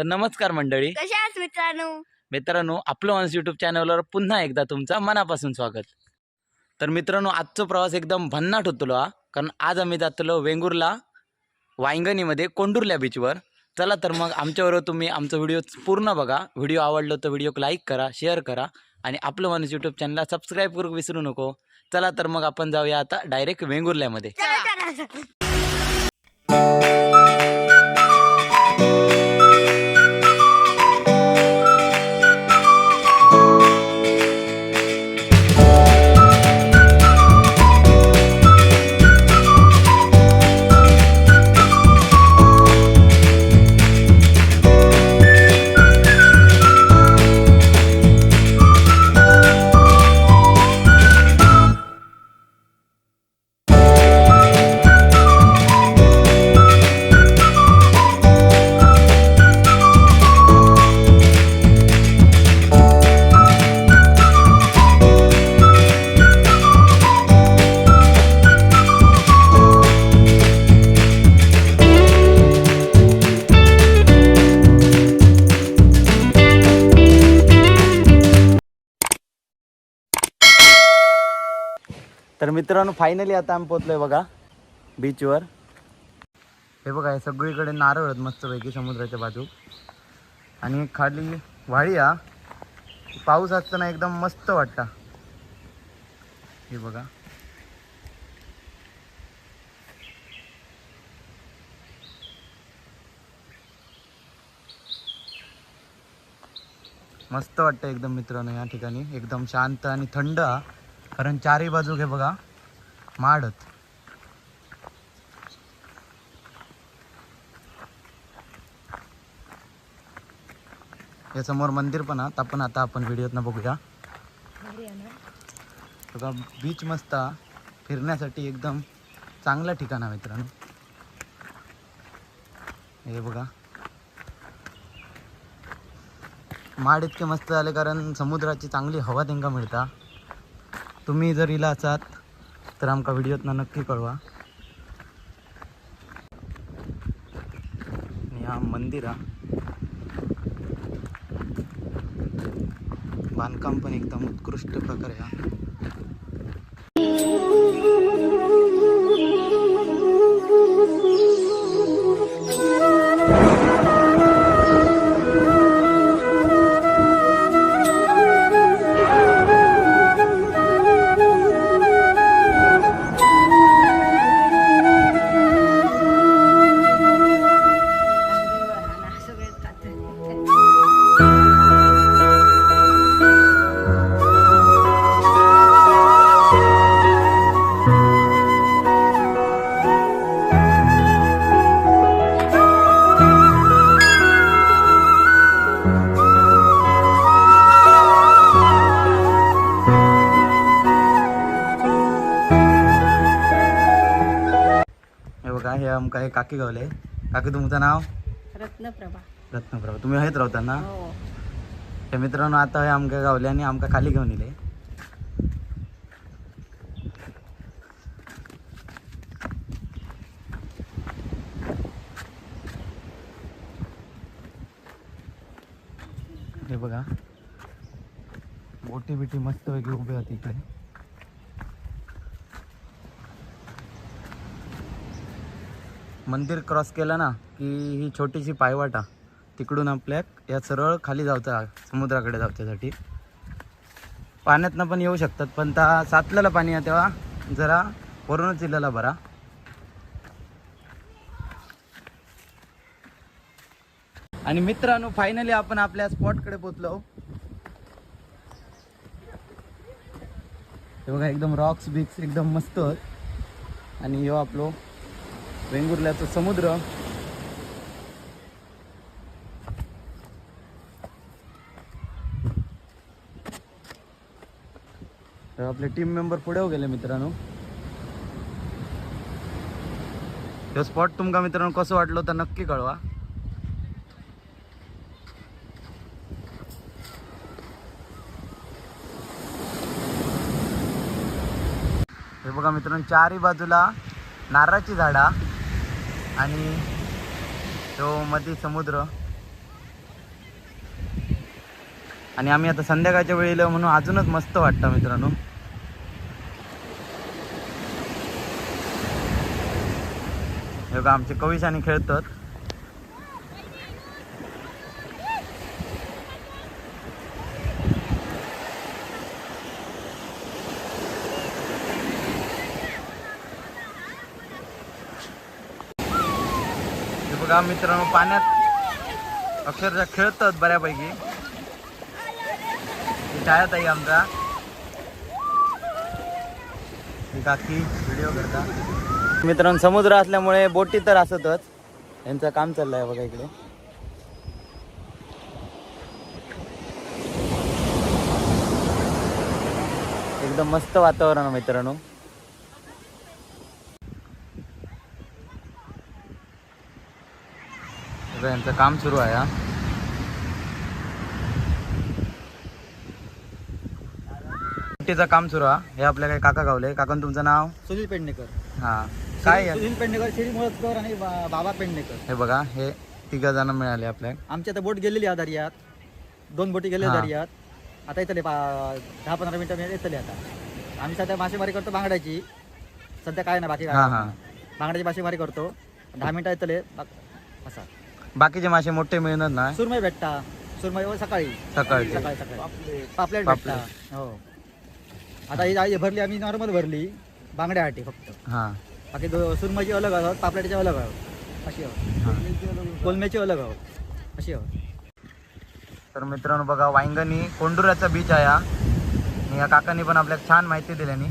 तर नमस्कार मंडळी. कशा आहात मित्रांनो? मित्रांनो आपलं माणूस यूट्यूब चॅनलवर पुन्हा एकदा तुमचं मनापासून स्वागत. तर मित्रांनो आजचा प्रवास एकदम भन्नाट होतो हा. कारण आज आम्ही जातलो वेंगुर्ला वांगणीमध्ये कोंडुर्ल्या बीचवर चला तर मग आमच्याबरोबर तुम्ही आमचा व्हिडिओ पूर्ण बघा. व्हिडिओ आवडलो तर व्हिडिओ लाईक करा शेअर करा. आणि आपलं माणूस यूट्यूब चॅनलला सबस्क्राईब करू विसरू नको. चला तर मग आपण जाऊया आता डायरेक्ट वेंगुर्ल्यामध्ये. तर मित्रांनो फायनली आता आम्ही पोचलोय बघा बीचवर हे बघा हे सगळीकडे नारळ आहेत मस्तपैकी समुद्राच्या बाजू. आणि खाली वाळी हा. पाऊस असताना एकदम मस्त वाटता. हे बघा. मस्त वाटतं एकदम मित्रांनो या ठिकाणी. एकदम शांत आणि थंड हा. कारण चारही बाजू घे बघा. माडत. यासमोर मंदिर पण आहात. आपण आता आपण व्हिडिओत ना बघूया. बघा बीच मस्त फिरण्यासाठी एकदम चांगलं ठिकाण आहे मित्रांनो. हे बघा. माड इतके मस्त झाले कारण समुद्राची चांगली हवा तेंका मिळता. तुम्ही जर इला असात तर आमका व्हिडिओत नक्की कळवा. आणि हा मंदिर हा. बांधकाम पण एकदम उत्कृष्ट प्रकारे हा. आमका हे काकी गावले. काकी तुमचं नाव? रत्नप्रभा. रत्नप्रभा. तुम्ही हयत राहता ना हो. हे मित्रांनो आता हे आमच्या गावले आणि आमका खाली घेऊन येले हे बघा. बोटी बिटी मस्त वेगळी उभी होती इकडे मंदिर क्रॉस केलं ना की ही छोटीशी पायवाटा तिकडून आपल्या या सरळ खाली जावतं समुद्राकडे जावच्यासाठी पाण्यातनं पण येऊ शकतात पण त्या सातलेलं पाणी आहे तेव्हा जरा वरूनच जिल्ह्याला बरा आणि मित्रांनो फायनली आपण आपल्या स्पॉटकडे पोचलो हे बघा एकदम रॉक्स बिक्स एकदम मस्त. आणि यो आपलो वेंगुर्ल्याचं समुद्र. तर आपले टीम मेंबर पुढे गेले मित्रांनो. तो स्पॉट तुमका मित्रांनो कसं वाटलं तर नक्की कळवा. हे बघा मित्रांनो चारही बाजूला नारळाची झाडा. आणि तो मध्ये समुद्र. आणि आम्ही आता संध्याकाळच्या वेळेला म्हणून अजूनच मस्त वाटतं मित्रांनो. हे का आमचे कविशाने खेळतात. बघा मित्रांनो पाण्यात अक्षरशः खेळतात बऱ्यापैकी. शाळेत छायात आहे आमचा. काकी व्हिडिओ करता. मित्रांनो समुद्र असल्यामुळे बोटी तर असतच. यांचं काम चाललंय बघा इकडे. एकदम मस्त वातावरण आहे मित्रांनो. बघा, यांचं काम सुरू आहे हा. काम सुरू आहे हे आपल्या काही काका गावले. काकान तुमचं नाव? सुनील पेडणेकर. हा. काय आहे? सुनील पेडणेकर श्री मुळतकर आणि बा- बाबा पेडणेकर. हे बघा हे तिघ जण मिळाले आपल्या. आमची आता बोट गेलेली आहे दर्यात. दोन बोटी गेलेल्या हा. दर्यात. आता इथले पा- दहा पंधरा मिनिटं मिळेल इथले आता. आम्ही सध्या मासेमारी करतो बांगड्याची. सध्या काय नाही बाकी काय हा. नाही. बांगड्याची मासेमारी करतो. दहा मिनिटं बा- असा बाकीचे मासे मोठे मिळणार ना सुरमई भेटता. सुरमई व सकाळी. सकाळचे सकाळी सकाळी. पापलेट. पापलेट. भेटता. हो. आता ही आई भरली आम्ही नॉर्मल भरली. बांगड्यासाठी फक्त. हा. बाकी दो सुरमईची अलग आहोत पापलेटची अलग आहोत. अशी आहोत. हा. कोलमेची अलग आहोत. अशी आहोत. तर मित्रांनो बघा वांगणी कोंडुराचा बीच आहे हा. आणि या काकांनी पण आपल्याला छान माहिती दिल्यानी.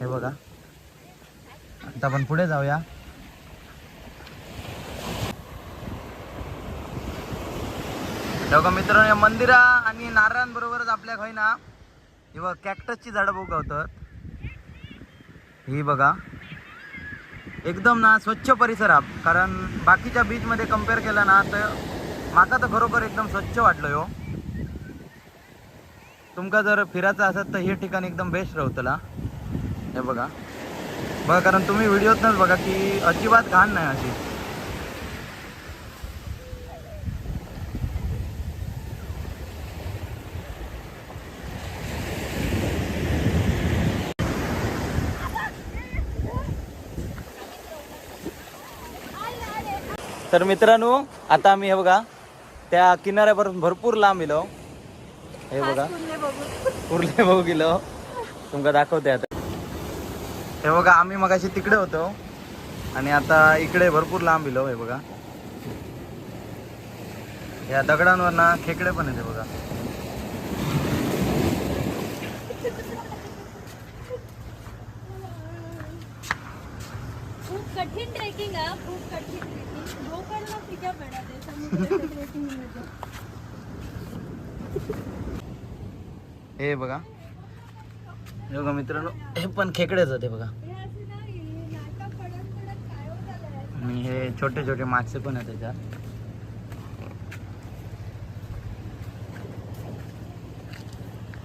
हे बघा. आता आपण पुढे जाऊया. बघा मित्रांनो या मंदिरा आणि नारळांबरोबरच आपल्या खय ना हे बघा कॅक्टसची झाडं उगवतात. ही बघा. एकदम ना स्वच्छ परिसर हा कारण बाकीच्या बीचमध्ये कंपेअर केला ना तर माका तर खरोखर एकदम स्वच्छ वाटलं हो. तुमका जर फिरायचं असत तर हे ठिकाण एकदम बेस्ट राहतला हे बघा. बघा कारण तुम्ही व्हिडिओतनंच बघा की अजिबात घाण नाही अशी. तर मित्रांनो आता आम्ही हे बघा त्या किनाऱ्यापासून भरपूर लांब गेलो. हे बघा. कुर्ले बघू. गेलो. तुमका दाखवते आता. हे बघा आम्ही मगाशी तिकडे होतो. आणि आता इकडे भरपूर लांब गेलो हे बघा. या दगडांवर ना खेकडे पण येते बघा. खूप कठीण ट्रेकिंग आहे खूप कठीण हे बघा. हे बघा मित्रांनो हे पण खेकडेच होते बघा आणि हे छोटे छोटे मासे पण आहेत त्याच्यात.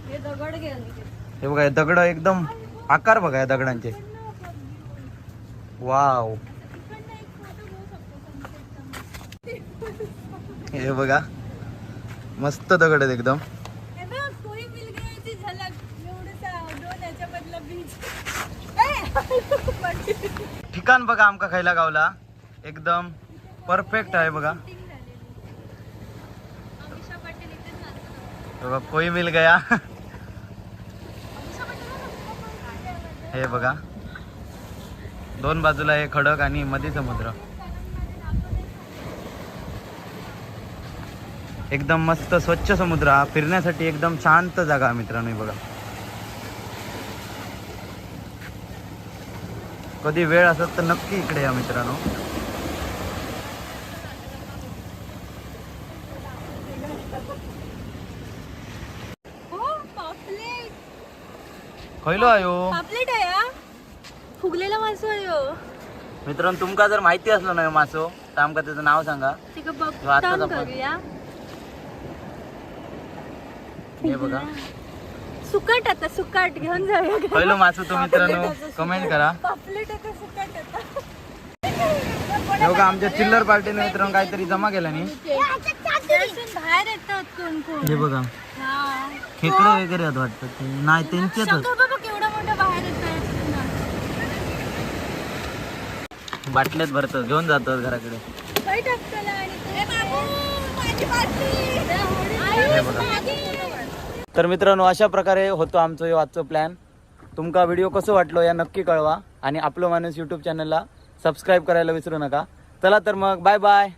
हे हे बघा हे दगड एकदम आकार बघा या दगडांचे. वाव. हे बघा. मस्त दगड आहेत एकदम. ठिकाण बघा आमका खायला गावला. एकदम परफेक्ट आहे बघा. बघा कोई मिल गया. हे बघा. दोन बाजूला हे खडक आणि मध्ये समुद्र. एकदम मस्त स्वच्छ समुद्र हा फिरण्यासाठी एकदम शांत जागा मित्रांनो हे बघा. कधी वेळ असत तर नक्की इकडे या मित्रांनो. हो खयलो आयो पापलेट आहे हा? फुगलेला मासो हो. मित्रांनो तुमका जर माहिती असलं ना मासो तर आमका त्याचं नाव सांगा. आताच आपण- हे बघा. सुकट आता सुकट. घेऊन जाऊया पहिलं मासो तो मित्रांनो कमेंट करा. पापलेट आता सुकट आता. बघा आमच्या चिल्लर पार्टीने मित्रांनो काहीतरी जमा केलं नाही. त्यातून बाहेर येतात कोण कोण. हे बघा. हा. खेकडे वगैरे आहेत वाटतं ते. नाही त्यांचेच सगळं बाबा केवढं मोठं बाहेर येतात. बाटल्यात भरतात घेऊन जातात घराकडे. टाकताना आणि ते. माझी हे. तर मित्रांनो अशा प्रकारे होतो आमचं हे आजचं प्लॅन तुमका व्हिडिओ कसं वाटलो या नक्की कळवा. आणि आपलं माणूस यूट्यूब चॅनलला सबस्क्राईब करायला विसरू नका. चला तर मग बाय बाय